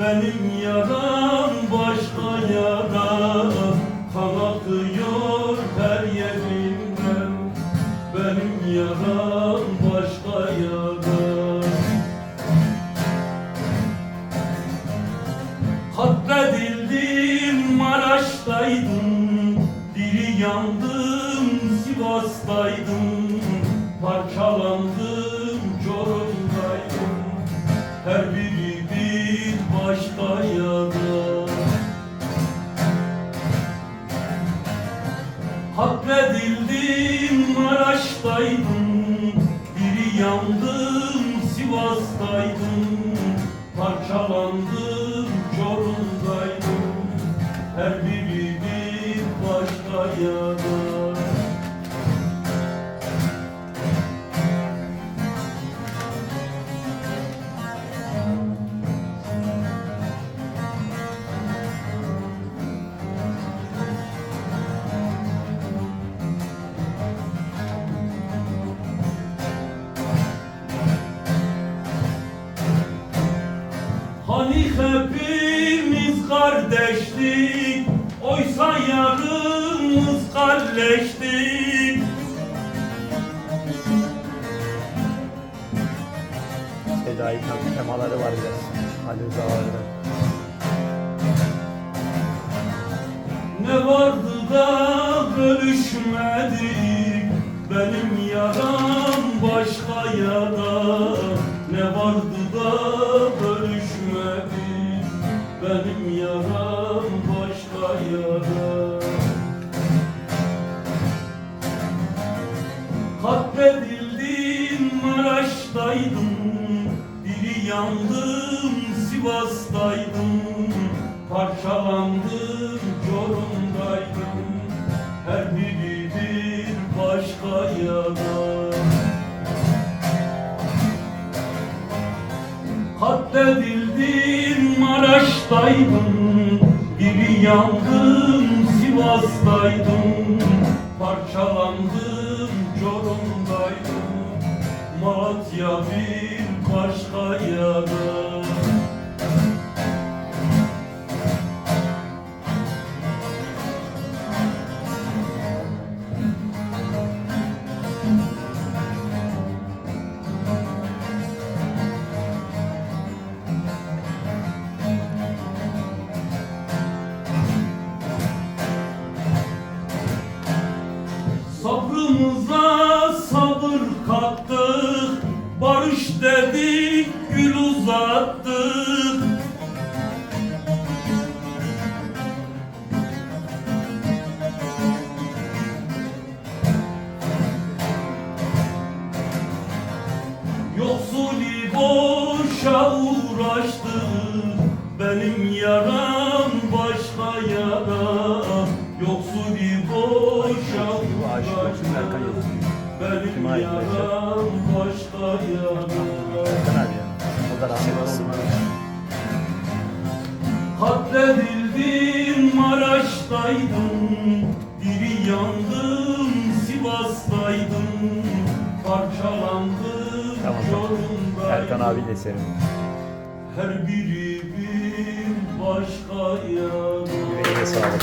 Benim yaram başka yara Kan akıyor her yerimden Benim yaram başka yara Katledildim Maraş'taydım. Diri yandım Sivas'taydım. Parçalandım Katledildim Maraş'taydım. Diri yandım Sivas'taydım. Parçalandım Çorum'daydım. Her biri bir başka hepimiz kardeştik Oysa yarımız kalleştik Fedai tem- temaları var biraz. Ali Rıza vardı. Ne vardı da bölüşmedik Benim yaram başka yara Ne vardı da Benim yaram başka yara Katledildim Maraş'taydım. Biri yandım Sivas'taydım. Parçalandım Çorum'daydım. Her biri bir başka yara Katledildim Maraş'taydım Biri yandım Sivas'taydım. Parçalandım Sabrımıza sabır kattık Barış dedik gül uzattık. Yoksuli boşa uğraştık Benim yaram Erkan abi ya. O da rahmetli olsun. Katledildim Maraş'taydım Diri yandım Sivas'taydım Parçalandım Tamam. Çorum'daydım Erkan abiyle senin. Her biri bir başka yana Yüreğine sağlık.